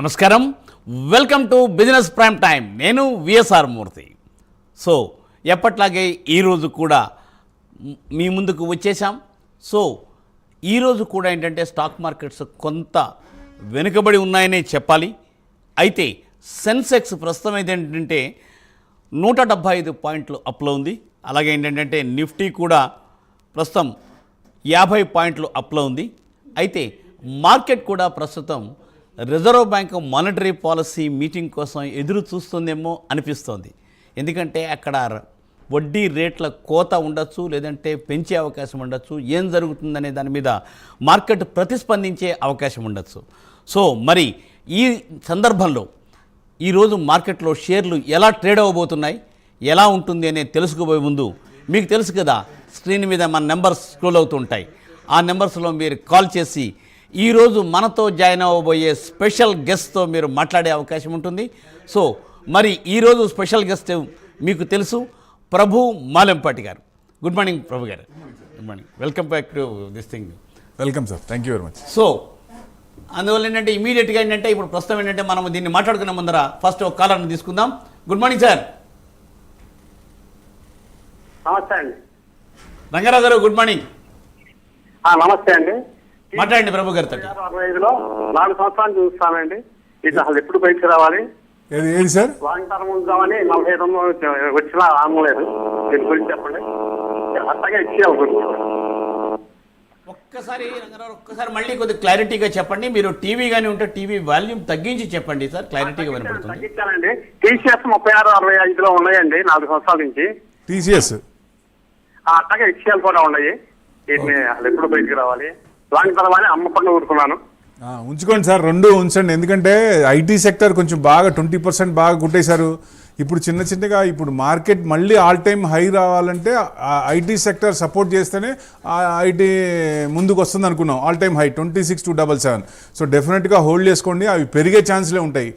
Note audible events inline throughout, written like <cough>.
నమస్కారం. Welcome to business prime time నేను VSR Murthy so ఎప్పట్లాగే ఈరోజు కూడా మీ ముందుకు వచ్చేసాం సో ఈరోజు కూడా ఏంటంటే స్టాక్ మార్కెట్స్ కొంత వెనుకబడి ఉన్నాయనే చెప్పాలి. అయితే సెన్సెక్స్ ప్రస్తుతం అయితే ఏంటంటే నూట డెబ్భై ఐదు పాయింట్లు అప్లో ఉంది. అలాగే ఏంటంటే నిఫ్టీ కూడా ప్రస్తుతం యాభై పాయింట్లు అప్లో ఉంది. అయితే మార్కెట్ కూడా ప్రస్తుతం Reserve Bank monetary policy meeting కోసం ఎదురు చూస్తుందేమో అనిపిస్తోంది. ఎందుకంటే అక్కడ వడ్డీ రేట్ల కోత ఉండొచ్చు లేదంటే పెంచే అవకాశం ఉండొచ్చు. ఏం జరుగుతుందనే దాని మీద మార్కెట్ ప్రతిస్పందించే అవకాశం ఉండొచ్చు. సో మరి ఈ సందర్భంలో ఈరోజు మార్కెట్లో షేర్లు ఎలా ట్రేడ్ అవ్వబోతున్నాయి ఎలా ఉంటుంది అనే తెలుసుకోబోయే ముందు మీకు తెలుసు కదా స్క్రీన్ మీద మన నెంబర్స్ స్క్రోల్ అవుతుంటాయి ఆ నెంబర్స్లో మీరు కాల్ చేసి ఈరోజు మనతో జాయిన్ అవ్వబోయే స్పెషల్ గెస్ట్తో మీరు మాట్లాడే అవకాశం ఉంటుంది. సో మరి ఈరోజు స్పెషల్ గెస్ట్ మీకు తెలుసు ప్రభు మాలెంపాటి గారు. Good morning Prabhu garu. Good morning welcome back to this thing welcome sir thank you very much so అందువల్ల ఏంటంటే ఇమీడియట్గా ఏంటంటే ఇప్పుడు ప్రస్తుతం ఏంటంటే మనం దీన్ని మాట్లాడుకునే ముందర ఫస్ట్ ఒక కాలర్ని తీసుకుందాం. గుడ్ మార్నింగ్ సార్ నమస్తే అండి. రంగారావు గారు గుడ్ మార్నింగ్ ఆ, నమస్తే అండి. మాట్లాడండి ప్రభు గారితో అరవై ఐదులో నాలుగు సంవత్సరాలు చూస్తానండి. ఇది అసలు ఎప్పుడు బయటకు రావాలి? ఏది ఏది సార్? లాంగ్ టర్మ్ ఉందామని నలభై ఐదు వందలు వచ్చినా ఆమలేదు దీని గురించి చెప్పండి. అట్టగా ఇచ్చేయాలి ఒక్కసారి రంగారావు ఒక్కసారి మళ్ళీ కొద్దిగా క్లారిటీగా చెప్పండి. మీరు టీవీ కానీ ఉంటే టీవీ వాల్యూమ్ తగ్గించి చెప్పండి సార్. క్లారిటీగా వినపడుతుంది. తగ్గించానండి. టీసీఎస్ ముప్పై ఆరు అరవై ఐదులో ఉన్నాయండి నాలుగు సంవత్సరాల నుంచి. టీసీఎస్? ఆ, అట్టగా ఇచ్చేయాలి కూడా ఉన్నాయి. ఎప్పుడు బయటకు రావాలి? దాని తర్వాత అమ్మకుండా ఊరుకున్నాను. ఉంచుకోండి సార్ రెండు ఉంచండి. ఎందుకంటే ఐటీ సెక్టర్ కొంచెం బాగా ట్వంటీ పర్సెంట్ బాగా కుట్టేశారు ఇప్పుడు చిన్న చిన్నగా ఇప్పుడు మార్కెట్ మళ్ళీ ఆల్ టైమ్ హై రావాలంటే ఐటీ సెక్టర్ సపోర్ట్ చేస్తేనే ఐటీ ముందుకు వస్తుంది అనుకున్నాం. All time high twenty six two double seven. So డెఫినెట్గా హోల్డ్ చేసుకోండి అవి పెరిగే ఛాన్స్లే ఉంటాయి.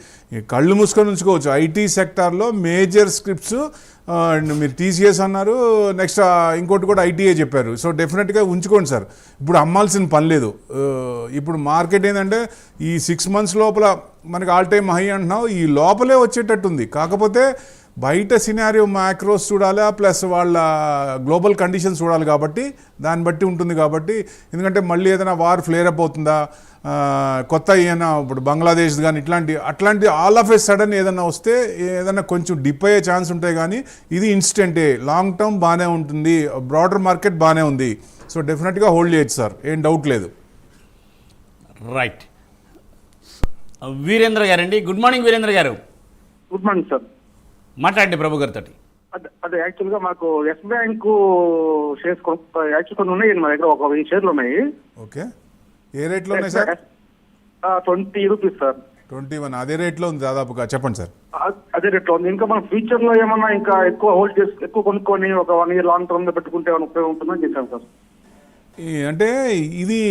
కళ్ళు మూసుకొని ఉంచుకోవచ్చు. ఐటీ సెక్టార్లో మేజర్ స్క్రిప్ట్స్ అండ్ మీరు టీసీఎస్ అన్నారు నెక్స్ట్ ఇంకోటి కూడా ఐటీఏ చెప్పారు. సో డెఫినెట్గా ఉంచుకోండి సార్. ఇప్పుడు అమ్మాల్సిన పని లేదు. ఇప్పుడు మార్కెట్ ఏంటంటే ఈ సిక్స్ మంత్స్ లోపల మనకి ఆల్ టైమ్ హై అంటున్నావు ఈ లోపలే వచ్చేటట్టుంది. కాకపోతే బయట సినారియో మ్యాక్రోస్ చూడాలా ప్లస్ వాళ్ళ గ్లోబల్ కండిషన్స్ చూడాలి కాబట్టి దాన్ని బట్టి ఉంటుంది కాబట్టి ఎందుకంటే మళ్ళీ ఏదైనా వార్ ఫ్లేర్ అప్ అవుతుందా కొత్త ఏదైనా ఇప్పుడు బంగ్లాదేశ్ కానీ ఇట్లాంటి అట్లాంటి ఆల్ ఆఫ్ ఏ సడన్ ఏదైనా వస్తే ఏదైనా కొంచెం డిప్ అయ్యే ఛాన్స్ ఉంటాయి కానీ ఇది ఇన్స్టెంటే లాంగ్ టర్మ్ బాగానే ఉంటుంది బ్రాడర్ మార్కెట్ బాగానే ఉంది. సో డెఫినెట్గా హోల్డ్ చేయొచ్చు సార్ ఏం డౌట్ లేదు. రైట్ వీరేంద్ర గారండి గుడ్ మార్నింగ్ వీరేంద్ర గారు. గుడ్ మార్నింగ్ సార్ మాట్లాడండి ప్రభు గారితో అదే అదే యాక్చువల్గా మాకు ఎస్ బ్యాంక్ షేర్స్ యాక్చువల్ కొన్ని ఉన్నాయి మా దగ్గర ఒక వెయ్యి షేర్లు ఉన్నాయి. ఓకే. ఏ రేట్లో ఉన్నాయి sir? Twenty rupees sir. Twenty one. అదే రేట్లో ఉంది దాదాపుగా. చెప్పండి సార్. అదే రేట్లో ఉంది. ఇంకా మనం ఫ్యూచర్లో ఏమన్నా ఇంకా ఎక్కువ హోల్డ్ చేసి ఎక్కువ కొనుక్కొని ఒక వన్ ఇయర్ లాంగ్ టర్మ్లో పెట్టుకుంటే ఏమైనా ఉపయోగం ఉంటుందని చేశాను సార్. అంటే ఇది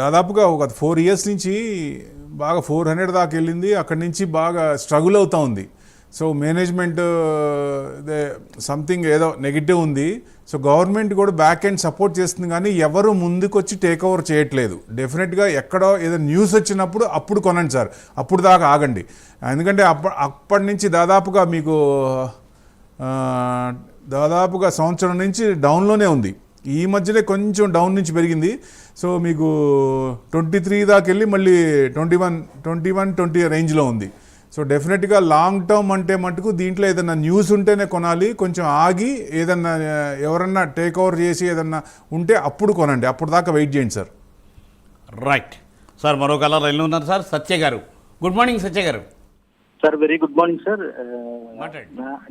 దాదాపుగా ఒక ఫోర్ ఇయర్స్ నుంచి బాగా ఫోర్ హండ్రెడ్ దాకా వెళ్ళింది. అక్కడి నుంచి బాగా స్ట్రగుల్ అవుతూ ఉంది. సో మేనేజ్మెంట్ సంథింగ్ ఏదో నెగిటివ్ ఉంది. సో గవర్నమెంట్ కూడా బ్యాక్ ఎండ్ సపోర్ట్ చేస్తుంది కానీ ఎవరు ముందుకొచ్చి టేక్ ఓవర్ చేయట్లేదు. డెఫినెట్గా ఎక్కడో ఏదో న్యూస్ వచ్చినప్పుడు అప్పుడు కొనండి సార్. అప్పుడు దాకా ఆగండి. ఎందుకంటే అప్ప అప్పటి నుంచి దాదాపుగా మీకు దాదాపుగా సంవత్సరం నుంచి డౌన్లోనే ఉంది. ఈ మధ్యనే కొంచెం డౌన్ నుంచి పెరిగింది. సో మీకు ట్వంటీ త్రీ దాకా వెళ్ళి మళ్ళీ twenty one twenty one twenty రేంజ్లో ఉంది. సో డెఫినెట్గా లాంగ్ టర్మ్ అంటే మటుకు దీంట్లో ఏదన్నా న్యూస్ ఉంటేనే కొనాలి కొంచెం ఆగి ఏదన్నా ఎవరన్నా టేక్ ఓవర్ చేసి ఏదన్నా ఉంటే అప్పుడు కొనండి. అప్పుడు దాకా వెయిట్ చేయండి సార్. రైట్. సార్ మరో కలర్ ఎల్లు ఉన్నారు sir Satya garu. Good morning Satya garu. Sir very good morning sir.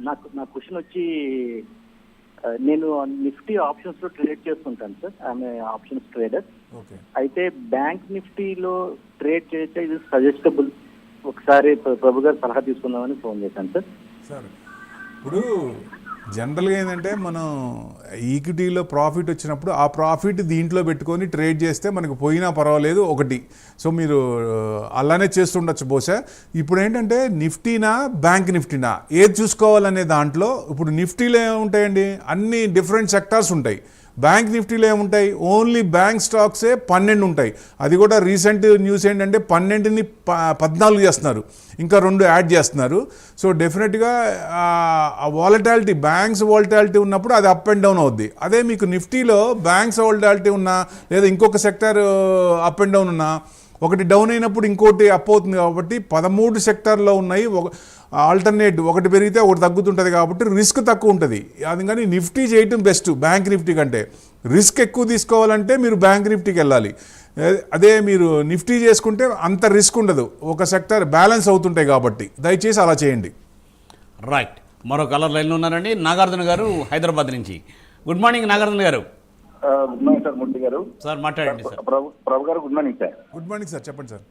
నాకు నా క్వశ్చన్ వచ్చి నేను నిఫ్టీ ఆప్షన్స్లో ట్రేడ్ చేస్తుంటాను సార్. ఆమె ఆప్షన్స్ ట్రేడర్. ఓకే. అయితే బ్యాంక్ నిఫ్టీలో ట్రేడ్ చేయొచ్చా ఇది సజెస్టబుల్ ఒకసారి ప్రభు గారు సలహా తీసుకుందామని ఫోన్ చేశాను సార్. సార్ ఇప్పుడు జనరల్గా ఏంటంటే మనం ఈక్విటీలో ప్రాఫిట్ వచ్చినప్పుడు ఆ ప్రాఫిట్ దీంట్లో పెట్టుకొని ట్రేడ్ చేస్తే మనకు పోయినా పర్వాలేదు ఒకటి. సో మీరు అలానే చేస్తుండొచ్చు బహుశా. ఇప్పుడు ఏంటంటే నిఫ్టీనా బ్యాంక్ నిఫ్టీనా? ఏది చూసుకోవాలనే దాంట్లో ఇప్పుడు నిఫ్టీలో ఏముంటాయండి? అన్ని డిఫరెంట్ సెక్టార్స్ ఉంటాయి. బ్యాంక్ నిఫ్టీలో ఏముంటాయి? ఓన్లీ బ్యాంక్ స్టాక్సే పన్నెండు ఉంటాయి. అది కూడా రీసెంట్ న్యూస్ ఏంటంటే పన్నెండుని ప పద్నాలుగు చేస్తున్నారు. ఇంకా రెండు యాడ్ చేస్తున్నారు. సో డెఫినెట్గా వాలటాలిటీ బ్యాంక్స్ వాలటాలిటీ ఉన్నప్పుడు అది అప్ అండ్ డౌన్ అవుద్ది. అదే మీకు నిఫ్టీలో బ్యాంక్స్ వాలటాలిటీ ఉన్నా లేదా ఇంకొక సెక్టర్ అప్ అండ్ డౌన్ ఉన్నా ఒకటి డౌన్ అయినప్పుడు ఇంకోటి అప్ అవుతుంది కాబట్టి పదమూడు సెక్టార్లో ఉన్నాయి. ఒక ఆల్టర్నేట్ ఒకటి పెరిగితే ఒకటి తగ్గుతుంటుంది కాబట్టి రిస్క్ తక్కువ ఉంటుంది. అది కానీ నిఫ్టీ చేయటం బెస్ట్ బ్యాంక్ నిఫ్టీ కంటే. రిస్క్ ఎక్కువ తీసుకోవాలంటే మీరు బ్యాంక్ నిఫ్టీకి వెళ్ళాలి. అదే మీరు నిఫ్టీ చేసుకుంటే అంత రిస్క్ ఉండదు. ఒక సెక్టర్ బ్యాలెన్స్ అవుతుంటాయి కాబట్టి. దయచేసి అలా చేయండి. రైట్. మరో కలర్ లైన్లో ఉన్నారండి నాగార్జున గారు హైదరాబాద్ నుంచి. గుడ్ మార్నింగ్ నాగార్జున గారు. గుడ్ మార్నింగ్ సార్ మూర్తి గారు. సార్ మాట్లాడండి sir. Prabhu Prabhu garu good morning sir. Good morning sir చెప్పండి sir.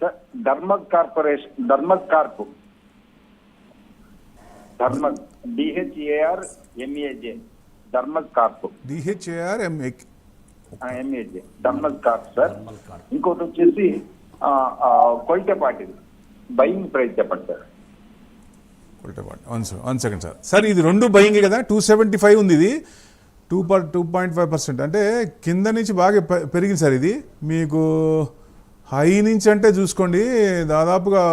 Sir Dharmaj corporation Dharmaj corp. Dharmaj DHAR MAJ Dharmaj corp. DHAR MA MAJ Dharmaj corp sir. ఇంకోటి వచ్చేసి Kolte Patil buying price చెప్పండి sir. One second sir. Sir ఇది రెండు buying కదా? Two seventy five ఉంది ఇది. Two per two point five percent అంటే కింద నుంచి బాగా పెరిగింది సార్ ఇది. మీకు హై నుంచి అంటే చూసుకోండి దాదాపుగా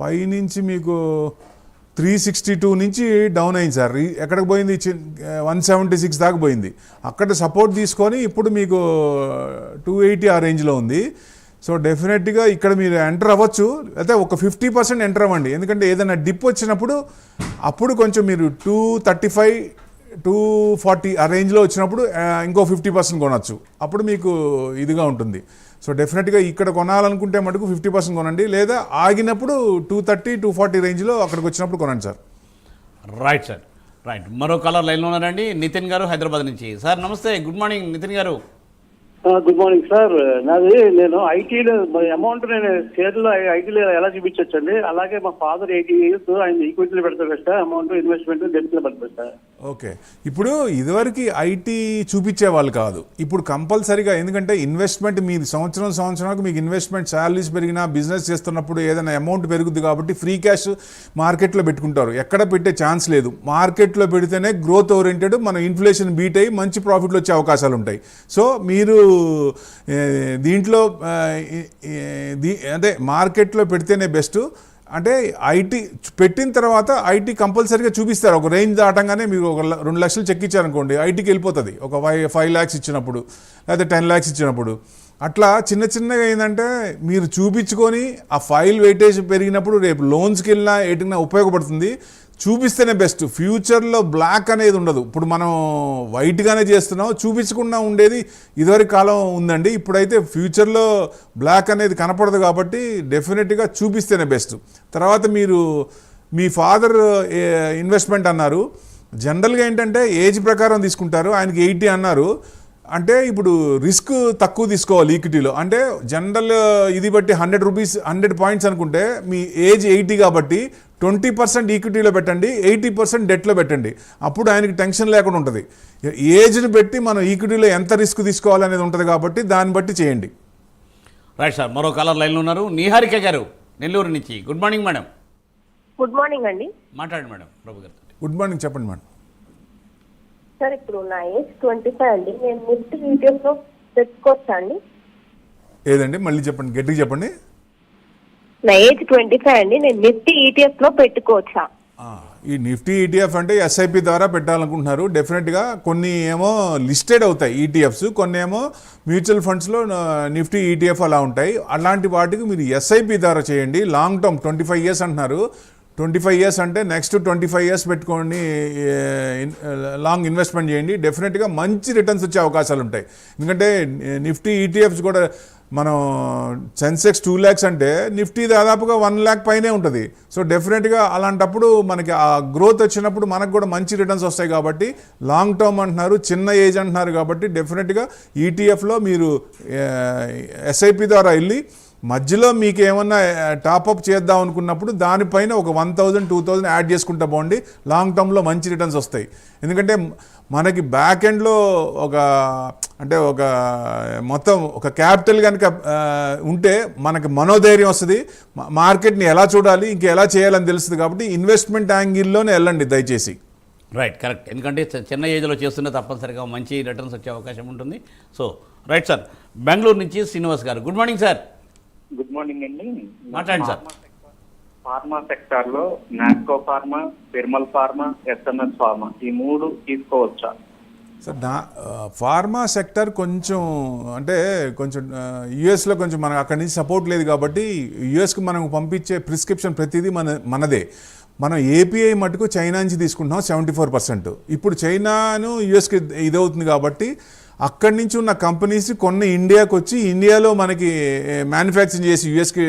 పై నుంచి మీకు త్రీ సిక్స్టీ టూ నుంచి డౌన్ అయింది సార్. ఎక్కడికి పోయింది? వన్ సెవెంటీ సిక్స్ దాకా పోయింది. అక్కడ సపోర్ట్ తీసుకొని ఇప్పుడు మీకు టూ ఎయిటీ ఆ రేంజ్లో ఉంది. సో డెఫినెట్గా ఇక్కడ మీరు ఎంటర్ అవ్వచ్చు. అయితే ఒక ఫిఫ్టీ పర్సెంట్ ఎంటర్ అవ్వండి. ఎందుకంటే ఏదైనా డిప్ వచ్చినప్పుడు అప్పుడు కొంచెం మీరు two thirty five two forty ఆ రేంజ్లో వచ్చినప్పుడు ఇంకో ఫిఫ్టీ పర్సెంట్ కొనవచ్చు అప్పుడు మీకు ఇదిగా ఉంటుంది. సో డెఫినెట్గా ఇక్కడ కొనాలనుకుంటే మటుకు ఫిఫ్టీ పర్సెంట్ కొనండి. లేదా ఆగినప్పుడు టూ థర్టీ టూ ఫార్టీ రేంజ్లో అక్కడికి వచ్చినప్పుడు కొనండి సార్. రైట్ సార్ రైట్ మరో కలర్ లైన్లో ఉన్నారండి. నితిన్ గారు హైదరాబాద్ నుంచి. సార్ నమస్తే. గుడ్ మార్నింగ్ నితిన్ గారు. గుడ్ మార్నింగ్ సార్ నాది నేను ఐటీలో అమౌంట్ నేను షేర్లో ఐటీలో ఎలా చూపించవచ్చండి అలాగే మా ఫాదర్ ఎయిటీ ఇయర్స్ ఆయన ఈక్విటీలో పెడతారు సార్ అమౌంట్ ఇన్వెస్ట్మెంట్ డెబ్ట్లో పెడతారు సార్ ఓకే. ఇప్పుడు ఇదివరకు ఐటీ చూపించే వాళ్ళు కాదు. ఇప్పుడు కంపల్సరీగా ఎందుకంటే ఇన్వెస్ట్మెంట్ మీ సంవత్సరం సంవత్సరానికి మీకు ఇన్వెస్ట్మెంట్ శాలరీస్ పెరిగినా బిజినెస్ చేస్తున్నప్పుడు ఏదైనా అమౌంట్ పెరుగుద్ది కాబట్టి ఫ్రీ క్యాష్ మార్కెట్లో పెట్టుకుంటారు. ఎక్కడ పెట్టే ఛాన్స్ లేదు. మార్కెట్లో పెడితేనే గ్రోత్ ఓరియంటెడ్ మన ఇన్ఫ్లేషన్ బీట్ అయ్యి మంచి ప్రాఫిట్లు వచ్చే అవకాశాలు ఉంటాయి. సో మీరు దీంట్లో దీ- అంటే మార్కెట్లో పెడితేనే బెస్ట్. అంటే ఐటీ పెట్టిన తర్వాత ఐటీ కంపల్సరీగా చూపిస్తారు. ఒక రేంజ్ దాటంగానే మీరు ఒక రెండు లక్షలు చెక్ ఇచ్చారనుకోండి ఐటీకి వెళ్ళిపోతుంది. ఒక ఫైవ్ ఫైవ్ ల్యాక్స్ ఇచ్చినప్పుడు లేకపోతే టెన్ ల్యాక్స్ ఇచ్చినప్పుడు. అట్లా చిన్న చిన్నగా ఏంటంటే మీరు చూపించుకొని ఆ ఫైల్ వెయిటేజ్ పెరిగినప్పుడు రేపు లోన్స్కి వెళ్ళినా ఎటున్నా ఉపయోగపడుతుంది. చూపిస్తేనే బెస్ట్. ఫ్యూచర్లో బ్లాక్ అనేది ఉండదు. ఇప్పుడు మనం వైట్గానే చేస్తున్నాం చూపించకుండా ఉండేది ఇదివరకు కాలం ఉందండి. ఇప్పుడైతే ఫ్యూచర్లో బ్లాక్ అనేది కనపడదు కాబట్టి డెఫినెట్గా చూపిస్తేనే బెస్ట్. తర్వాత మీరు మీ ఫాదర్ ఇన్వెస్ట్మెంట్ అన్నారు. జనరల్గా ఏంటంటే ఏజ్ ప్రకారం తీసుకుంటారు. ఆయనకి ఎయిటీ అన్నారు. అంటే ఇప్పుడు రిస్క్ తక్కువ తీసుకోవాలి ఈక్విటీలో. అంటే జనరల్ ఇది బట్టి హండ్రెడ్ రూపీస్ హండ్రెడ్ పాయింట్స్ అనుకుంటే మీ ఏజ్ ఎయిటీ కాబట్టి ట్వంటీ పర్సెంట్ ఈక్విటీలో పెట్టండి ఎయిటీ పర్సెంట్ డెట్లో పెట్టండి. అప్పుడు ఆయనకి టెన్షన్ లేకుండా ఉంటుంది. ఏజ్ని బట్టి మనం ఈక్విటీలో ఎంత రిస్క్ తీసుకోవాలనేది ఉంటుంది కాబట్టి దాన్ని బట్టి చేయండి. రైట్ సార్ మరో కలర్ లైన్లో ఉన్నారు. నీహారిక గారు నెల్లూరు నుంచి. Good morning madam good morning అండి. మాట్లాడండి మేడం ప్రభు గారితో. గుడ్ మార్నింగ్ చెప్పండి మేడం సార్ ఇప్పుడు నా ఏజ్ ట్వంటీ ఫైవ్ అండి. నేను నిఫ్టీ ఈటీఎఫ్లో పెట్టుకోవచ్చా అండి? ఏదండి? మళ్ళీ చెప్పండి. గట్టిగా చెప్పండి. నా ఏజ్ ట్వంటీ ఫైవ్ అండి. నేను నిఫ్టీ ఈటీఎఫ్లో పెట్టుకోవచ్చా. ఈ నిఫ్టీ ఈటీఎఫ్ అంటే ఎస్ఐపి ద్వారా పెట్టాలనుకుంటున్నారు. డెఫినెట్గా కొన్ని ఏమో లిస్టెడ్ అవుతాయి ఈటీఎఫ్స్ కొన్ని ఏమో మ్యూచువల్ ఫండ్స్లో నిఫ్టీ ఈటీఎఫ్ అలా ఉంటాయి. అలాంటి వాటికి మీరు ఎస్ఐపి ద్వారా చేయండి. Long term twenty five years అంటున్నారు. ట్వంటీ ఫైవ్ ఇయర్స్ అంటే నెక్స్ట్ ట్వంటీ ఫైవ్ ఇయర్స్ పెట్టుకొని లాంగ్ ఇన్వెస్ట్మెంట్ చేయండి. డెఫినెట్గా మంచి రిటర్న్స్ వచ్చే అవకాశాలు ఉంటాయి. ఎందుకంటే నిఫ్టీ ఈటీఎఫ్స్ కూడా మనం సెన్సెక్స్ టూ ల్యాక్స్ అంటే నిఫ్టీ దాదాపుగా వన్ ల్యాక్ పైనే ఉంటుంది. సో డెఫినెట్గా అలాంటప్పుడు మనకి ఆ గ్రోత్ వచ్చినప్పుడు మనకు కూడా మంచి రిటర్న్స్ వస్తాయి కాబట్టి లాంగ్ టర్మ్ అంటున్నారు చిన్న ఏజ్ అంటున్నారు కాబట్టి డెఫినెట్గా ఈటీఎఫ్లో మీరు ఎస్ఐపి ద్వారా వెళ్ళి మధ్యలో మీకు ఏమన్నా టాప్అప్ చేద్దాం అనుకున్నప్పుడు దానిపైన ఒక one thousand two thousand add చేసుకుంటా పోండి లాంగ్ టర్మ్లో మంచి రిటర్న్స్ వస్తాయి. ఎందుకంటే మనకి బ్యాక్ ఎండ్లో ఒక అంటే ఒక మొత్తం ఒక క్యాపిటల్ కనుక ఉంటే మనకి మనోధైర్యం వస్తుంది. మార్కెట్ని ఎలా చూడాలి ఇంకా ఎలా చేయాలని తెలుస్తుంది కాబట్టి ఇన్వెస్ట్మెంట్ యాంగిల్లోనే వెళ్ళండి దయచేసి. రైట్ కరెక్ట్ ఎందుకంటే చ- చిన్న ఏజ్లో చేస్తుంటే తప్పనిసరిగా మంచి రిటర్న్స్ వచ్చే అవకాశం ఉంటుంది. సో రైట్ సార్ బెంగళూరు నుంచి Srinivas garu. Good morning sir good morning అండి. మాట్లాడండి సార్ ఫార్మా సెక్టార్లో Natco pharma Piramal pharma SMS pharma ఈ మూడు తీసుకోవచ్చా? సార్ నా ఫార్మా సెక్టర్ కొంచెం అంటే కొంచెం యుఎస్లో కొంచెం మనకు అక్కడి నుంచి సపోర్ట్ లేదు కాబట్టి యుఎస్కి మనం పంపించే ప్రిస్క్రిప్షన్ ప్రతిదీ మన మనదే. మనం ఏపీఐ మటుకు చైనా నుంచి తీసుకుంటున్నాం సెవెంటీ ఫోర్ పర్సెంట్. ఇప్పుడు చైనాను యుఎస్కి ఇదవుతుంది కాబట్టి అక్కడి నుంచి ఉన్న కంపెనీస్ కొన్ని ఇండియాకి వచ్చి ఇండియాలో మనకి మ్యానుఫ్యాక్చరింగ్ చేసి యుఎస్కి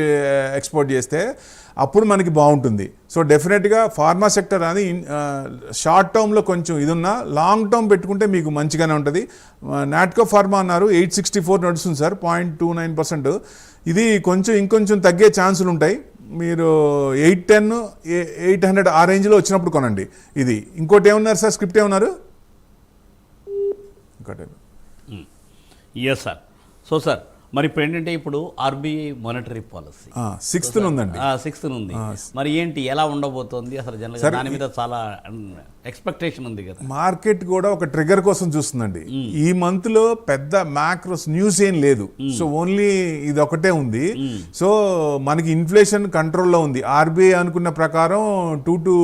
ఎక్స్పోర్ట్ చేస్తే అప్పుడు మనకి బాగుంటుంది. సో డెఫినెట్గా ఫార్మా సెక్టర్ అని షార్ట్ టర్మ్లో కొంచెం ఇది ఉన్నా లాంగ్ టర్మ్ పెట్టుకుంటే మీకు మంచిగానే ఉంటుంది. నాట్కో ఫార్మా అన్నారు ఎయిట్ సిక్స్టీ ఫోర్ నడుస్తుంది sir point two nine percent ఇది కొంచెం ఇంకొంచెం తగ్గే ఛాన్సులు ఉంటాయి. మీరు ఎయిట్ టెన్ ఎయిట్ హండ్రెడ్ ఆ రేంజ్లో వచ్చినప్పుడు కొనండి. ఇది. ఇంకోటి ఏమన్నారు సార్? స్క్రిప్ట్ ఏమన్నారు? ఇంకోటి ఎస్ సార్ సో సార్ మరి ఇప్పుడు ఏంటంటే ఇప్పుడు ఆర్బీఐ మానిటరీ పాలసీ సిక్స్త్ ఉందండి సిక్స్త్ ఉంది మరి ఏంటి ఎలా ఉండబోతోంది? అసలు జనరల్గా దాని మీద చాలా ఎక్స్పెక్టేషన్ ఉంది కదా. మార్కెట్ కూడా ఒక ట్రిగర్ కోసం చూస్తుందండి. ఈ మంత్లో పెద్ద మ్యాక్రోస్ న్యూస్ ఏం లేదు. సో ఓన్లీ ఇది ఒకటే ఉంది. సో మనకి ఇన్ఫ్లేషన్ కంట్రోల్లో ఉంది. ఆర్బీఐ అనుకున్న ప్రకారం two to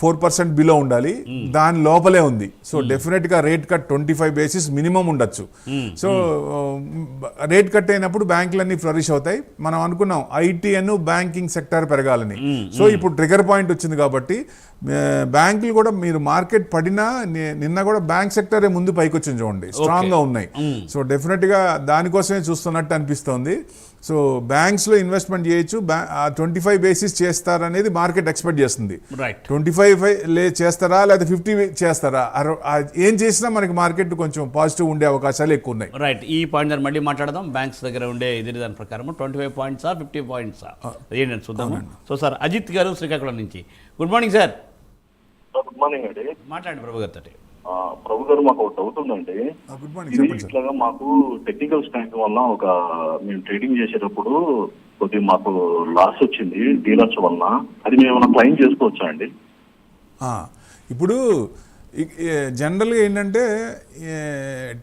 four percent below ఉండాలి. దాని లోపలే ఉంది. సో డెఫినెట్గా rate cut twenty five basis minimum ఉండొచ్చు సో రేట్ కట్ అయినప్పుడు బ్యాంకులన్నీ ఫ్లరిష్ అవుతాయి. మనం అనుకున్నాం ఐటీ అను బ్యాంకింగ్ సెక్టర్ పెరగాలని. సో ఇప్పుడు ట్రిగర్ పాయింట్ వచ్చింది కాబట్టి బ్యాంకులు కూడా మీరు మార్కెట్ పడినా నిన్న కూడా బ్యాంక్ సెక్టరే ముందు పైకి వచ్చింది చూడండి స్ట్రాంగ్గా ఉన్నాయి. సో డెఫినెట్గా దానికోసమే చూస్తున్నట్టు అనిపిస్తోంది. సో బ్యాంక్స్లో ఇన్వెస్ట్మెంట్ చేయొచ్చు ట్వంటీ ఫైవ్ బేసిస్ చేస్తారనేది మార్కెట్ ఎక్స్పెక్ట్ చేస్తుంది. రైట్ ట్వంటీ ఫైవ్ లే చేస్తారా లేదా ఫిఫ్టీ చేస్తారా? ఏం చేసినా మనకి మార్కెట్ కొంచెం పాజిటివ్ ఉండే అవకాశాలు ఎక్కువ ఉన్నాయి రైట్ ఈ పాయింట్ దాన్ని మళ్ళీ మాట్లాడదాం. బ్యాంక్స్ దగ్గర ఉండే ఇది దాని ప్రకారం ట్వంటీ ఫైవ్ పాయింట్సా ఫిఫ్టీ పాయింట్సా ఏంటంటే చూద్దాము. సో సార్ అజిత్ గారు శ్రీకాకుళం నుంచి. Good morning sir good morning అండి మాట్లాడండి ప్రభు గారితో ప్రభు గారు మాకు ఒక డౌట్ ఉందండి. ఇది ఇట్లాగా మాకు టెక్నికల్ స్టాంక్ వల్ల ఒక మేము ట్రేడింగ్ చేసేటప్పుడు కొద్దిగా మాకు లాస్ వచ్చింది డీలర్స్ వల్ల అది మేము క్లెయిమ్ చేసుకోవచ్చా అండి? ఇప్పుడు జనరల్గా ఏంటంటే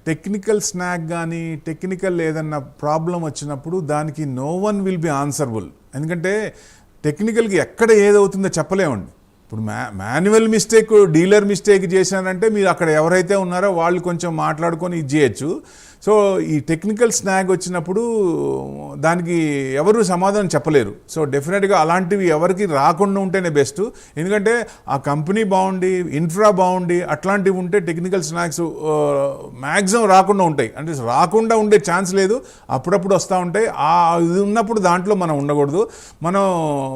టెక్నికల్ స్నాక్ కానీ టెక్నికల్ ఏదన్నా ప్రాబ్లం వచ్చినప్పుడు దానికి no one will be answerable ఎందుకంటే టెక్నికల్కి ఎక్కడ ఏదవుతుందో చెప్పలేమండి. ఇప్పుడు మా మాన్యువల్ మిస్టేక్ డీలర్ మిస్టేక్ చేశారంటే మీరు అక్కడ ఎవరైతే ఉన్నారో వాళ్ళు కొంచెం మాట్లాడుకొని ఇది చేయొచ్చు. సో ఈ టెక్నికల్ స్నాగ్ వచ్చినప్పుడు దానికి ఎవరు సమాధానం చెప్పలేరు. సో డెఫినెట్గా అలాంటివి ఎవరికి రాకుండా ఉంటేనే బెస్ట్ ఎందుకంటే ఆ కంపెనీ బాగుండి ఇన్ఫ్రా బాగుండి అట్లాంటివి ఉంటే టెక్నికల్ స్నాక్స్ మ్యాక్సిమం రాకుండా ఉంటాయి. అంటే రాకుండా ఉండే ఛాన్స్ లేదు. అప్పుడప్పుడు వస్తూ ఉంటాయి. ఆ ఇది ఉన్నప్పుడు దాంట్లో మనం ఉండకూడదు. మనం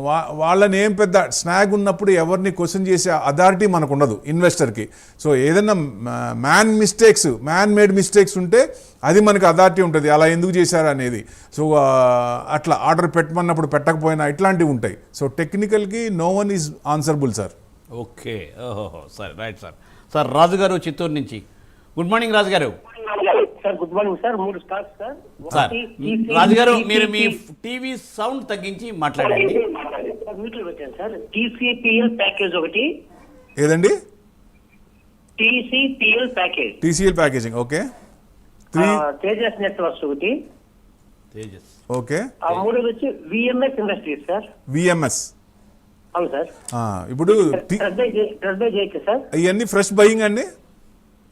వా- వాళ్ళని ఏం పెద్ద స్నాగ్ ఉన్నప్పుడు ఎవరిని క్వశ్చన్ చేసే అథారిటీ మనకు ఉండదు ఇన్వెస్టర్కి సో ఏదైనా man mistakes man made mistakes ఉంటే అది మనకి అథారిటీ ఉంటుంది. అలా ఎందుకు చేశారు అనేది సో అట్లా ఆర్డర్ పెట్టమన్నప్పుడు పెట్టకపోయినా ఇట్లాంటివి ఉంటాయి. So టెక్నికల్కి no one is answerable sir. Okay. ఓహో సరే రైట్ సార్. సార్ రాజు గారు చిత్తూరు నుంచి. Good morning Raju garu. Sir good morning sir. మూడు సార్. సార్ రాజు గారు మీరు మీ టీవీ సౌండ్ తగ్గించి మాట్లాడండి. సార్ టీసీపీఎల్ ప్యాకేజ్ ఒకటి. ఏదండి? TCPL package. TCL packaging okay. Tejas networks ఒకటి. తేజస్. ఓకే. ఆ మూడు వచ్చి విఎంఎస్ ఇండస్ట్రీస్ సార్. విఎంఎస్ అవును సార్. ఇప్పుడు ఇవన్నీ ఫ్రెష్ బయింగ్ అండి?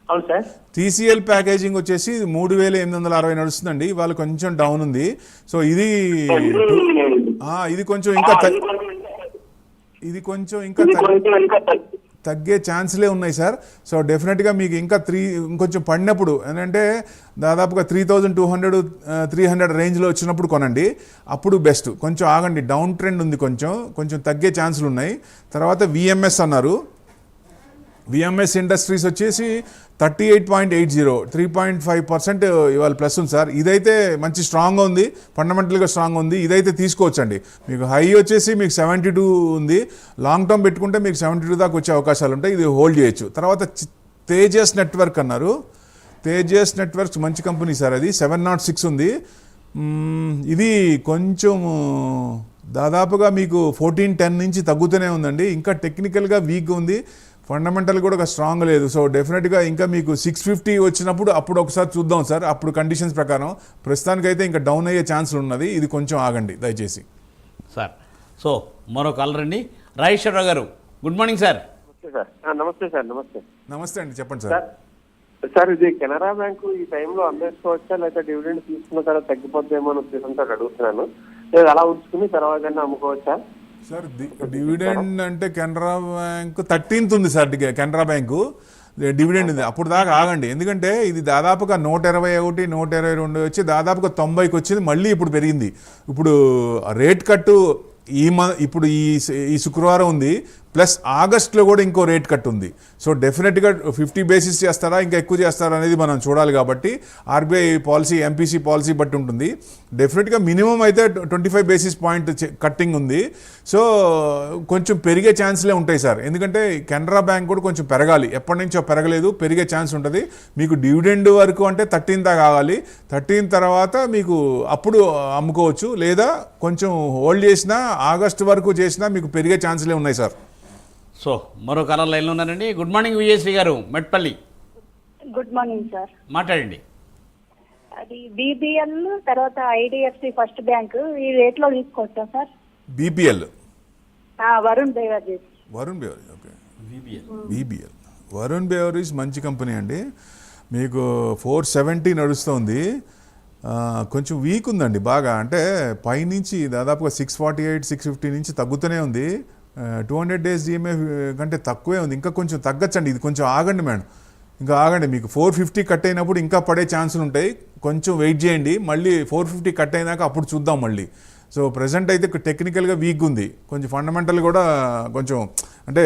అవును సార్. టీసీఎల్ ప్యాకేజింగ్ వచ్చేసి మూడు వేల ఎనిమిది వందల అరవై నడుస్తుందండి. ఇవాళ కొంచెం డౌన్ ఉంది. సో ఇది ఆ, ఇది కొంచెం ఇంకా ఇది కొంచెం ఇంకా తగ్గే ఛాన్స్లే ఉన్నాయి సార్. సో డెఫినెట్గా మీకు ఇంకా త్రీ ఇంకొంచెం పడినప్పుడు ఏంటంటే దాదాపుగా three thousand two hundred three hundred రేంజ్లో వచ్చినప్పుడు కొనండి. అప్పుడు బెస్ట్. కొంచెం ఆగండి. డౌన్ ట్రెండ్ ఉంది కొంచెం. కొంచెం తగ్గే ఛాన్సులు ఉన్నాయి తర్వాత విఎంఎస్ అన్నారు. విఎంఎస్ ఇండస్ట్రీస్ వచ్చేసి thirty eight point eight zero three point five percent ఇవాళ ప్లస్ ఉంది సార్. ఇదైతే మంచి స్ట్రాంగ్గా ఉంది ఫండమెంటల్గా స్ట్రాంగ్ ఉంది. ఇదైతే తీసుకోవచ్చండి. మీకు హై వచ్చేసి మీకు సెవెంటీ టూ ఉంది. లాంగ్ టర్మ్ పెట్టుకుంటే మీకు సెవెంటీ టూ దాకా వచ్చే అవకాశాలు ఉంటాయి. ఇది హోల్డ్ చేయొచ్చు. తర్వాత తేజస్ నెట్వర్క్ అన్నారు. తేజస్ నెట్వర్క్స్ మంచి కంపెనీ సార్ అది. సెవెన్ నాట్ సిక్స్ ఉంది. ఇది కొంచెం దాదాపుగా మీకు ఫోర్టీన్ టెన్ నుంచి తగ్గుతూనే ఉందండి. ఇంకా టెక్నికల్గా వీక్ ఉంది. ఫండమెంటల్ కూడా ఒక స్ట్రాంగ్ లేదు. సో డెఫినెట్గా ఇంకా మీకు సిక్స్ ఫిఫ్టీ వచ్చినప్పుడు అప్పుడు ఒకసారి చూద్దాం సార్. అప్పుడు కండిషన్స్ ప్రకారం ప్రస్తుతానికైతే ఇంకా డౌన్ అయ్యే ఛాన్స్ ఉన్నది. ఇది కొంచెం ఆగండి దయచేసి. సార్ సో మరో కాలర్ అండి రాజేశ్వరరావు గారు గుడ్ మార్నింగ్ సార్ నమస్తే సార్ నమస్తే సార్ నమస్తే. నమస్తే అండి చెప్పండి సార్ సార్ సార్ ఇది కెనరా బ్యాంకు ఈ టైంలో అమ్మేసుకోవచ్చా? లేకపోతే డివిడెండ్ తీసుకున్న తర్వాత తగ్గిపోద్దేమో అని ఉద్దేశంతో అడుగుతున్నాను. లేదు అలా ఉంచుకుని తర్వాత అమ్ముకోవచ్చా? సార్ డివిడెండ్ అంటే కెనరా బ్యాంక్ థర్టీన్త్ ఉంది సార్ కెనరా బ్యాంకు. డివిడెండ్ ఉంది. అప్పుడు దాకా ఆగండి. ఎందుకంటే ఇది దాదాపుగా నూట ఇరవై ఒకటి నూట ఇరవై రెండు వచ్చి దాదాపుగా తొంభైకి వచ్చింది. మళ్ళీ ఇప్పుడు పెరిగింది. ఇప్పుడు రేట్ కట్టు ఈ మ ఇప్పుడు ఈ ఈ శుక్రవారం ఉంది. ప్లస్ ఆగస్ట్లో కూడా ఇంకో రేట్ కట్ ఉంది. సో డెఫినెట్గా ఫిఫ్టీ బేసిస్ చేస్తారా ఇంకా ఎక్కువ చేస్తారా అనేది మనం చూడాలి కాబట్టి ఆర్బీఐ పాలసీ ఎంపీసీ పాలసీ బట్టి ఉంటుంది. డెఫినెట్గా మినిమం అయితే twenty five basis point cutting ఉంది. సో కొంచెం పెరిగే ఛాన్స్లే ఉంటాయి సార్. ఎందుకంటే కెనరా బ్యాంక్ కూడా కొంచెం పెరగాలి. ఎప్పటి నుంచో పెరగలేదు పెరిగే ఛాన్స్ ఉంటుంది. మీకు డివిడెండ్ వరకు అంటే థర్టీన్ దాకా కావాలి థర్టీన్ తర్వాత మీకు అప్పుడు అమ్ముకోవచ్చు. లేదా కొంచెం హోల్డ్ చేసినా ఆగస్ట్ వరకు చేసినా మీకు పెరిగే ఛాన్స్లే ఉన్నాయి సార్. సో మరో కాలర్ లైన్లో ఉన్నారండి. గుడ్ మార్నింగ్ విజయశ్రీ గారు మెట్పల్లి. Good morning sir. మాట్లాడండి. అది బీబీఎల్ తర్వాత ఐడిఎఫ్సి ఫస్ట్ బ్యాంక్ ఈ రేట్లో తీసుకోవచ్చా సార్. బీపీఎల్ ఆ, Varun beverages. Varun beverage okay. BBL. Varun beverage మంచి కంపెనీ అండి. మీకు ఫోర్ సెవెంటీ నడుస్తుంది. ఆ, కొంచెం వీక్ ఉందండి బాగా. అంటే పైనుంచి దాదాపుగా six forty eight six fifty నుంచి తగ్గుతూనే ఉంది. Two hundred days DMA uh, కంటే తక్కువే ఉంది. ఇంకా కొంచెం తగ్గచ్చండి. ఇది కొంచెం ఆగండి మేడం. ఇంకా ఆగండి. మీకు ఫోర్ ఫిఫ్టీ కట్ అయినప్పుడు ఇంకా పడే ఛాన్సులు ఉంటాయి. కొంచెం వెయిట్ చేయండి. మళ్ళీ ఫోర్ ఫిఫ్టీ కట్ అయినాక అప్పుడు చూద్దాం మళ్ళీ. సో ప్రజెంట్ అయితే టెక్నికల్గా వీక్ ఉంది. కొంచెం ఫండమెంటల్ కూడా కొంచెం అంటే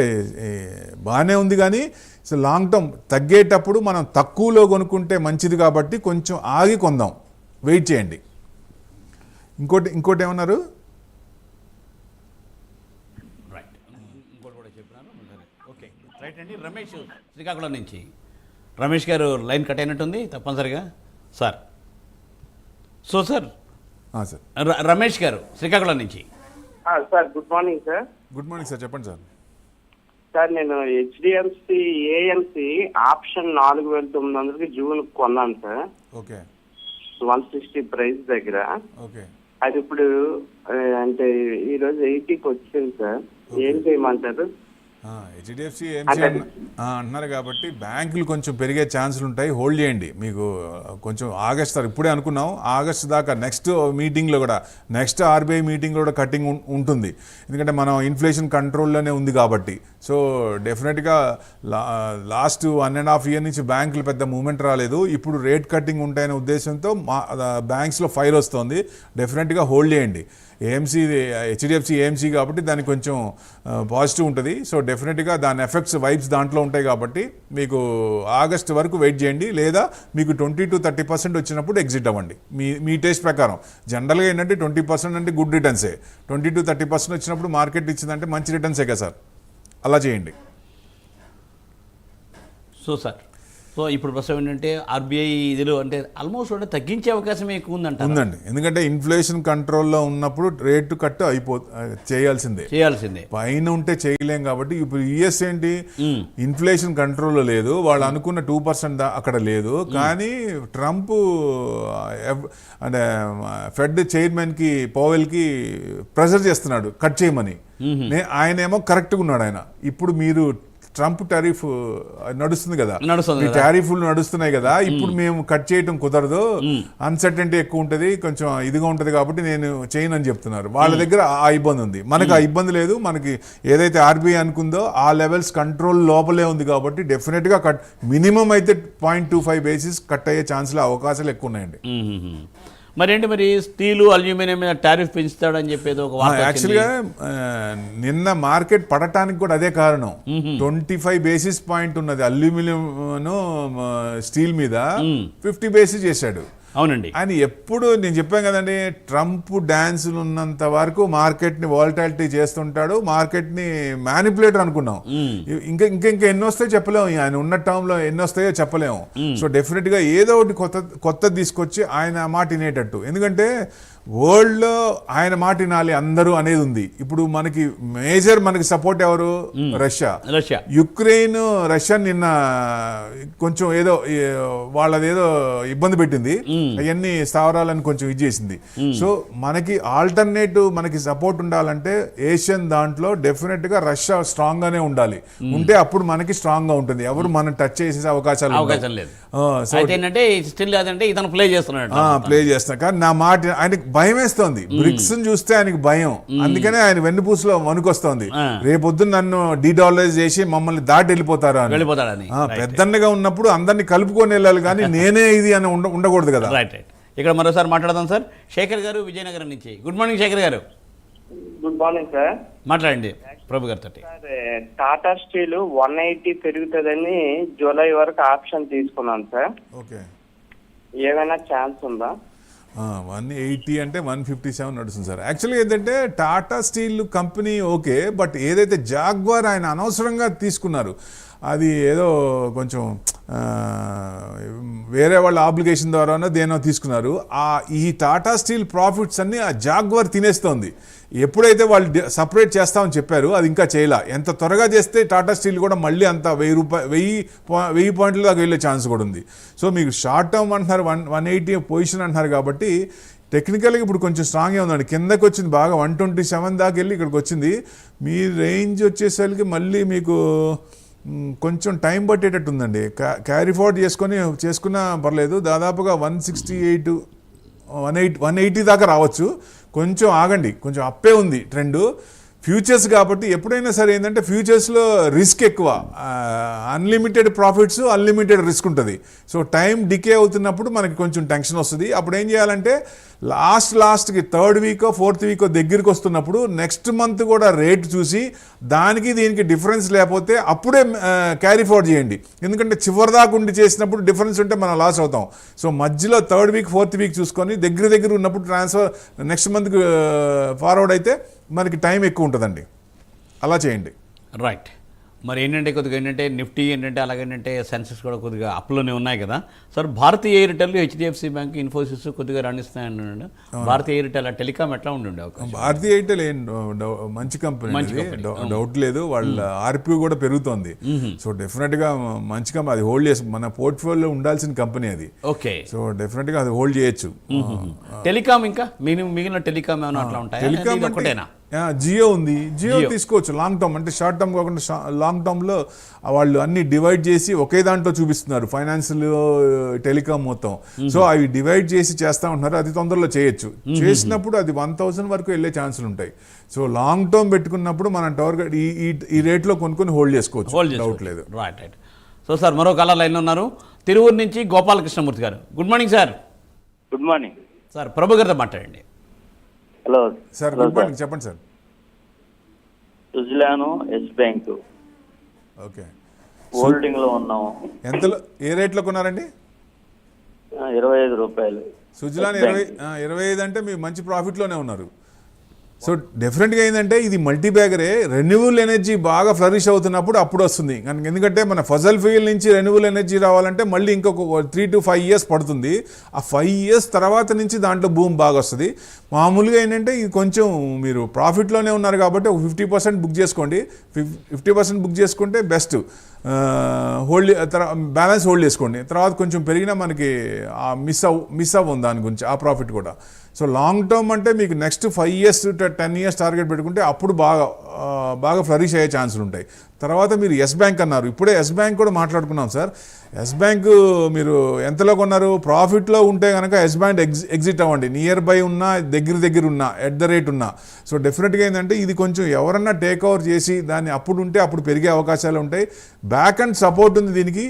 బాగానే ఉంది కానీ సో లాంగ్ టర్మ్ తగ్గేటప్పుడు మనం తక్కువలో కొనుక్కుంటే మంచిది కాబట్టి కొంచెం ఆగి కొందాం. వెయిట్ చేయండి. ఇంకోటి ఇంకోటి ఏమన్నారు రైట్ ఇంకోటి కూడా చెప్పినారు ఓకే రైట్ అండి రమేష్ శ్రీకాకుళం నుంచి. రమేష్ గారు లైన్ కట్ అయినట్టుంది తప్పనిసరిగా. Sir. So sir. Sir. Ramesh గారు శ్రీకాకుళం నుంచి. Sir good morning sir. Good morning sir. చెప్పండి సార్. సార్ నేను హెచ్డిఎఫ్సి ఏఎన్సి ఆప్షన్ నాలుగు వేల తొమ్మిది వందలకి జూన్ కొన్నాను sir. Okay. One sixty price దగ్గర. ఓకే. అది ఇప్పుడు అంటే ఈ రోజు ఎయిటీకి వచ్చింది సార్. ఏం చేయమంటారు? హెచ్డిఎఫ్సి అంటున్నారు కాబట్టి బ్యాంకులు కొంచెం పెరిగే ఛాన్సులు ఉంటాయి. హోల్డ్ చేయండి. మీకు కొంచెం ఆగస్ట్ సార్ ఇప్పుడే అనుకున్నాం ఆగస్ట్ దాకా నెక్స్ట్ మీటింగ్లో కూడా నెక్స్ట్ ఆర్బీఐ మీటింగ్లో కూడా కటింగ్ ఉంటుంది. ఎందుకంటే మనం ఇన్ఫ్లేషన్ కంట్రోల్లోనే ఉంది కాబట్టి. సో డెఫినెట్గా లా last one and half year నుంచి బ్యాంకులు పెద్ద మూమెంట్ రాలేదు. ఇప్పుడు రేట్ కటింగ్ ఉంటాయనే ఉద్దేశంతో మా బ్యాంక్స్లో ఫైర్ వస్తుంది. డెఫినెట్గా హోల్డ్ చేయండి. ఏఎంసీ హెచ్డిఎఫ్సి ఏఎంసీ కాబట్టి దానికి కొంచెం పాజిటివ్ ఉంటుంది. సో డెఫినెట్గా దాని ఎఫెక్ట్స్ వైబ్స్ దాంట్లో ఉంటాయి కాబట్టి మీకు ఆగస్ట్ వరకు వెయిట్ చేయండి. లేదా మీకు ట్వంటీ టు థర్టీ పర్సెంట్ వచ్చినప్పుడు ఎగ్జిట్ అవ్వండి. మీ మీ టేస్ట్ ప్రకారం. జనరల్గా ఏంటంటే ట్వంటీ పర్సెంట్ అంటే గుడ్ రిటర్న్సే ట్వంటీ టు థర్టీ పర్సెంట్ వచ్చినప్పుడు మార్కెట్ ఇచ్చిందంటే మంచి రిటర్న్సే కదా సార్. అలా చేయండి. సో సార్ సో ఇప్పుడు ప్రస్తుతం ఏంటంటే ఆర్బీఐ ఇదిలో అంటే ఆల్మోస్ట్ అంటే తగ్గించే అవకాశం ఎక్కువ ఉందంట ఉందండి. ఎందుకంటే ఇన్ఫ్లేషన్ కంట్రోల్లో ఉన్నప్పుడు రేటు కట్ అయిపో చేయాల్సిందే. చేయాల్సిందే. పైన ఉంటే చేయలేం కాబట్టి ఇప్పుడు యుఎస్ ఏంటి? ఇన్ఫ్లేషన్ కంట్రోల్లో లేదు. వాళ్ళు అనుకున్న టూ పర్సెంట్ అక్కడ లేదు. కానీ ట్రంప్ అంటే ఫెడ్ చైర్మన్కి పవెల్కి ప్రెజర్ చేస్తున్నాడు. కట్ చేయమని. ఆయన ఏమో కరెక్ట్గా ఉన్నాడు ఆయన. ఇప్పుడు మీరు ట్రంప్ టారిఫ్ నడుస్తుంది కదా. నడుస్తుంది ఈ. టారిఫ్లు నడుస్తున్నాయి కదా. ఇప్పుడు మేము కట్ చేయటం కుదరదు. అన్సర్టెంటీ ఎక్కువ ఉంటుంది. కొంచెం ఇదిగా ఉంటుంది కాబట్టి నేను చేయను అని చెప్తున్నారు. వాళ్ళ దగ్గర ఆ ఇబ్బంది ఉంది. మనకు ఆ ఇబ్బంది లేదు. మనకి ఏదైతే ఆర్బీఐ అనుకుందో ఆ లెవెల్స్ కంట్రోల్ లోపలే ఉంది కాబట్టి డెఫినెట్గా కట్ మినిమం అయితే point two five basis cut అయ్యే ఛాన్స్లు అవకాశాలు ఎక్కువ ఉన్నాయండి. మ్మ్. మరి స్టీలు అల్యూమినియం మీద టారిఫ్ పెంచుతాడని చెప్పేది ఒక. యాక్చువల్గా నిన్న మార్కెట్ పడటానికి కూడా అదే కారణం ట్వంటీ ఫైవ్ బేసిస్ పాయింట్ ఉన్నది అల్యూమినియం స్టీల్ మీద ఫిఫ్టీ బేసిస్ చేశాడు అవునండి. ఆయన ఎప్పుడు నేను చెప్పాను కదండి ట్రంప్ డాన్సులు ఉన్నంత వరకు మార్కెట్ని వాలటాలిటీ చేస్తుంటాడు మార్కెట్ని మ్యానిపులేటర్ అనుకున్నాం. ఇంకా ఇంకా ఇంకా ఎన్ని వస్తాయో చెప్పలేము ఆయన ఉన్న టర్మ్లో ఎన్ని వస్తాయో చెప్పలేము సో డెఫినెట్గా ఏదో ఒకటి కొత్త కొత్తది తీసుకొచ్చి ఆయన మాట వినేటట్టు. ఎందుకంటే వరల్డ్లో ఆయన మాట వినాలి అందరూ అనేది ఉంది. ఇప్పుడు మనకి మేజర్ మనకి సపోర్ట్ ఎవరు? రష్యా. రష్యా. యుక్రెయిన్ రష్యా నిన్న కొంచెం ఏదో ఏ, వాళ్ళదేదో ఇబ్బంది పెట్టింది. అవన్నీ స్థావరాలను కొంచెం ఇది చేసింది. సో మనకి ఆల్టర్నేటివ్ మనకి సపోర్ట్ ఉండాలంటే ఏషియన్ దాంట్లో డెఫినెట్గా రష్యా స్ట్రాంగ్ గానే ఉండాలి ఉంటే అప్పుడు మనకి స్ట్రాంగ్గా ఉంటుంది. ఎవరు మనం టచ్ చేసే అవకాశాలు. అవకాశం లేదు. స్టిల్ ప్లే చేస్తున్నాడు. ప్లే చేస్తున్నా కానీ నా మాట ఆయనకి భయం వేస్తోంది బ్రిక్స్ చూస్తే ఆయనకి భయం. అందుకనే ఆయన వెన్నుపూసలో వణుకొస్తోంది. రేపొద్దున నన్ను డీడాలరైజ్ చేసి మమ్మల్ని దాటి వెళ్ళిపోతారా అని. పెద్దన్నగా ఉన్నప్పుడు అందరినీ కలుపుకొని వెళ్ళాలి కానీ <laughs> నేనే ఇది అని ఉండ ఉండకూడదు కదా. రైట్ రైట్ ఇక్కడ మరోసారి మాట్లాడదాం సార్. శేఖర్ గారు విజయనగరం నుంచి. గుడ్ మార్నింగ్ శేఖర్ గారు. గుడ్ మార్నింగ్ సార్ మాట్లాడండి ప్రభు గారితో sir Tata steel one eighty పెరుగుతుందని జూలై వరకు ఆప్షన్ తీసుకున్నాను సార్ ఓకే ఏమైనా ఛాన్స్ ఉందా? వన్ ఎయిటీ అంటే వన్ ఫిఫ్టీ సెవెన్ నడుస్తుంది సార్. యాక్చువల్గా ఏంటంటే Tata steel company okay but ఏదైతే జాగ్వార్ ఆయన అనవసరంగా తీసుకున్నారు అది ఏదో కొంచెం వేరే వాళ్ళ ఆబ్లిగేషన్ ద్వారానో దేనో తీసుకున్నారు ఆ ఈ టాటా స్టీల్ ప్రాఫిట్స్ అన్నీ ఆ జాగ్వార్ తినేస్తోంది. ఎప్పుడైతే వాళ్ళు సపరేట్ చేస్తామని చెప్పారు అది ఇంకా చేయలే. ఎంత త్వరగా చేస్తే టాటా స్టీల్ కూడా మళ్ళీ అంత వెయ్యి రూపాయ వెయ్యి వెయ్యి పాయింట్ల దాకా వెళ్ళే ఛాన్స్ కూడా ఉంది. సో మీకు షార్ట్ టర్మ్ అంటున్నారు వన్ వన్ ఎయిటీ పొజిషన్ అంటున్నారు కాబట్టి టెక్నికల్గా ఇప్పుడు కొంచెం స్ట్రాంగ్గా ఉందండి. కిందకి వచ్చింది బాగా వన్ ట్వంటీ సెవెన్ దాకా వెళ్ళి ఇక్కడికి వచ్చింది. మీ రేంజ్ వచ్చేసరికి మళ్ళీ మీకు కొంచెం టైం పట్టేటట్టు ఉందండి. క్యారీ ఫార్వర్డ్ చేసుకొని చేసుకున్నా పర్లేదు. దాదాపుగా one sixty eight one eight one eighty దాకా రావచ్చు. కొంచెం ఆగండి కొంచెం అప్పే ఉంది ట్రెండ్. ఫ్యూచర్స్ కాబట్టి ఎప్పుడైనా సరే ఏంటంటే ఫ్యూచర్స్లో రిస్క్ ఎక్కువ. అన్లిమిటెడ్ ప్రాఫిట్స్ అన్లిమిటెడ్ రిస్క్ ఉంటుంది. సో టైం డికే అవుతున్నప్పుడు మనకి కొంచెం టెన్షన్ వస్తుంది. అప్పుడు ఏం చేయాలంటే లాస్ట్ లాస్ట్కి థర్డ్ వీకో ఫోర్త్ వీకో దగ్గరికి వస్తున్నప్పుడు నెక్స్ట్ మంత్ కూడా రేట్ చూసి దానికి దీనికి డిఫరెన్స్ లేకపోతే అప్పుడే క్యారీ ఫార్వర్డ్ చేయండి. ఎందుకంటే చివరి దాకా ఉండి చేసినప్పుడు డిఫరెన్స్ ఉంటే మనం లాస్ అవుతాం. సో మధ్యలో థర్డ్ వీక్ ఫోర్త్ వీక్ చూసుకొని దగ్గర దగ్గర ఉన్నప్పుడు ట్రాన్స్ఫర్ నెక్స్ట్ మంత్కి ఫార్వర్డ్ అయితే మనకి టైం ఎక్కువ ఉంటుందండి. అలా చేయండి. రైట్ మరి ఏంటంటే కొద్దిగా ఏంటంటే నిఫ్టీ ఏంటంటే అలాగేంటంటే సెన్సెస్ కూడా కొద్దిగా అప్లోనే ఉన్నాయి కదా. Sir Bharatiya Airtel HDFC bank Infosys కొద్దిగా రాణిస్తున్నాయండి భారతీయ ఎయిర్టెల్ ఆ టెలికామ్ ఎట్లా ఉండే భారతీయ ఎయిర్టెల్ మంచి కంపెనీ డౌట్ లేదు. వాళ్ళ ఆర్పీ కూడా పెరుగుతోంది. సో డెఫినెట్గా మంచి కంపెనీ అది హోల్డ్ చేసి మన పోర్ట్ఫోలియో ఉండాల్సిన కంపెనీ అది. ఓకే. సో డెఫినెట్గా అది హోల్డ్ చేయొచ్చు. టెలికామ్ ఇంకా? మిగిలిన మిగిలిన టెలికామ్ ఏమైనా అట్లా ఉంటాయి? టెలికామ్ ఒకటేనా? జియో ఉంది. జియో. తీసుకోవచ్చు లాంగ్ టర్మ్ అంటే షార్ట్ టర్మ్ కాకుండా లాంగ్ టర్మ్లో వాళ్ళు అన్ని డివైడ్ చేసి ఒకే దాంట్లో చూపిస్తున్నారు ఫైనాన్షియల్ టెలికామ్ మొత్తం. సో అవి డివైడ్ చేసి చేస్తా ఉంటున్నారు అది తొందరలో చేయొచ్చు. చేసినప్పుడు అది వన్ థౌసండ్ వరకు వెళ్ళే ఛాన్సులు ఉంటాయి. సో లాంగ్ టర్మ్ పెట్టుకున్నప్పుడు మనం టార్గెట్ ఈ ఈ రేట్లో కొనుక్కొని హోల్డ్ చేసుకోవచ్చు. హోల్డ్ డౌట్ లేదు. రైట్ రైట్ సో సార్ మరో కలర్ లైన్ ఉన్నారు. తిరువురు నుంచి గోపాలకృష్ణమూర్తి గారు. Good morning sir good morning sir Prabhu గారితో మాట్లాడండి. హలో. Sir good morning. చెప్పండి sir. Suzlon Yes bank. Okay. హోల్డింగ్లో ఉన్నాము. ఎంతలో ఏ రేట్లో కొన్నారండి? ఇరవై ఐదు రూపాయలు. సుజలాన్ ఇరవై ఇరవై ఐదు అంటే మీరు మంచి ప్రాఫిట్లోనే ఉన్నారు. సో డెఫినెట్గా ఏంటంటే ఇది మల్టీ బ్యాగరే రెన్యూవల్ ఎనర్జీ బాగా ఫ్లరిష్ అవుతున్నప్పుడు అప్పుడు వస్తుంది. కనుక ఎందుకంటే మన ఫజల్ ఫ్యూయల్ నుంచి రెన్యూవల్ ఎనర్జీ రావాలంటే మళ్ళీ ఇంకొక త్రీ టు ఫైవ్ ఇయర్స్ పడుతుంది. ఆ ఫైవ్ ఇయర్స్ తర్వాత నుంచి దాంట్లో భూమి బాగా వస్తుంది. మామూలుగా ఏంటంటే ఇది కొంచెం మీరు ప్రాఫిట్లోనే ఉన్నారు కాబట్టి ఒక ఫిఫ్టీ పర్సెంట్ బుక్ చేసుకోండి. ఫిఫ్టీ పర్సెంట్ బుక్ చేసుకుంటే బెస్ట్ హోల్డ్ బ్యాలెన్స్ హోల్డ్ చేసుకోండి. తర్వాత కొంచెం పెరిగినా మనకి ఆ మిస్ అవ్ మిస్ అవ్వం దాని గురించి ఆ ప్రాఫిట్ కూడా. సో లాంగ్ టర్మ్ అంటే మీకు next five years ten years target పెట్టుకుంటే అప్పుడు బాగా బాగా ఫ్లరిష్ అయ్యే ఛాన్సులు ఉంటాయి తర్వాత మీరు ఎస్ బ్యాంక్ అన్నారు. ఇప్పుడే ఎస్ బ్యాంక్ కూడా మాట్లాడుకున్నాం సార్. ఎస్ బ్యాంక్ మీరు ఎంతలో కొన్నారు? ప్రాఫిట్లో ఉంటే కనుక ఎస్ బ్యాంక్ ఎగ్జి ఎగ్జిట్ అవ్వండి. నియర్ బై ఉన్నా దగ్గర దగ్గర ఉన్నా ఎట్ ద రేట్ ఉన్నా. సో డెఫినెట్గా ఏంటంటే ఇది కొంచెం ఎవరన్నా టేక్ ఓవర్ చేసి దాన్ని అప్పుడు ఉంటే అప్పుడు పెరిగే అవకాశాలు ఉంటాయి. బ్యాక్ అండ్ సపోర్ట్ ఉంది దీనికి.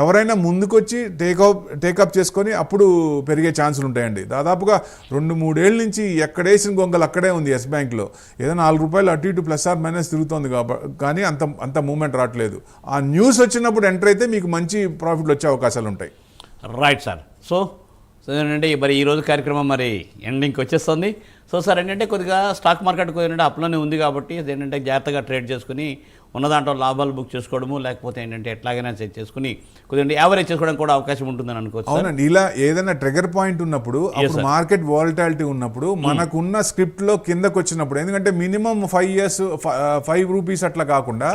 ఎవరైనా ముందుకొచ్చి టేకప్ టేకప్ చేసుకొని అప్పుడు పెరిగే ఛాన్సులు ఉంటాయండి. దాదాపుగా రెండు మూడేళ్ళ నుంచి ఎక్కడేసిన గొంగలు అక్కడే ఉంది ఎస్ బ్యాంక్లో ఏదో నాలుగు రూపాయలు అటు ఇటు ప్లస్ ఆర్ మైనస్ తిరుగుతోంది కాబట్టి కానీ అంత అంత మూమెంట్ రావట్లేదు. ఆ న్యూస్ వచ్చినప్పుడు ఎంటర్ అయితే మీకు మంచి ప్రాఫిట్లు వచ్చే అవకాశాలు ఉంటాయి. రైట్ సార్ సో సరేనండి మరి ఈరోజు కార్యక్రమం మరి ఎండింగ్కి వచ్చేస్తుంది. సో సార్ ఏంటంటే కొద్దిగా స్టాక్ మార్కెట్ ఏంటంటే అప్లోనే ఉంది కాబట్టి ఏంటంటే జాగ్రత్తగా ట్రేడ్ చేసుకుని ఉన్న దాంట్లో లాభాలు బుక్ చేసుకోవడము లేకపోతే ఏంటంటే ఎట్లాగైనా సెట్ చేసుకుని కొద్దిగా యావరేజ్ చేసుకోవడానికి కూడా అవకాశం ఉంటుందని అనుకోవచ్చు. అవునండి ఇలా ఏదైనా ట్రిగర్ పాయింట్ ఉన్నప్పుడు అప్పుడు. మార్కెట్ వాలిటాలిటీ ఉన్నప్పుడు మనకున్న స్క్రిప్ట్లో కిందకు వచ్చినప్పుడు ఎందుకంటే minimum five years five rupees అట్లా కాకుండా.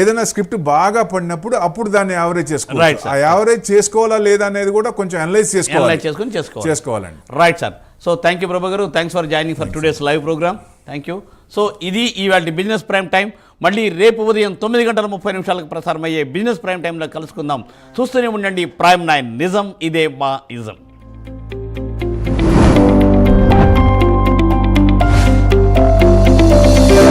ఏదైనా స్క్రిప్ట్ బాగా పడినప్పుడు అప్పుడు దాన్ని యావరేజ్ చేసుకోవాలి. ఆ యావరేజ్ చేసుకోవాలా లేదా అనేది కూడా కొంచెం అనలైజ్ చేసుకోవాలి అనలైజ్ చేసుకుని చేసుకోవాలి చేసుకోవాలండి right sir so thank you Prabha గారు thanks for joining for today's live programme thank you so ఇది ఇవాళ బిజినెస్ ప్రైమ్ టైం మళ్ళీ రేపు ఉదయం తొమ్మిది గంటల ముప్పై నిమిషాలకు ప్రసారం అయ్యే బిజినెస్ ప్రైమ్ టైంలో కలుసుకుందాం. చూస్తూనే ఉండండి. ప్రైమ్ నైన్ నిజం ఇదే మా ఇజం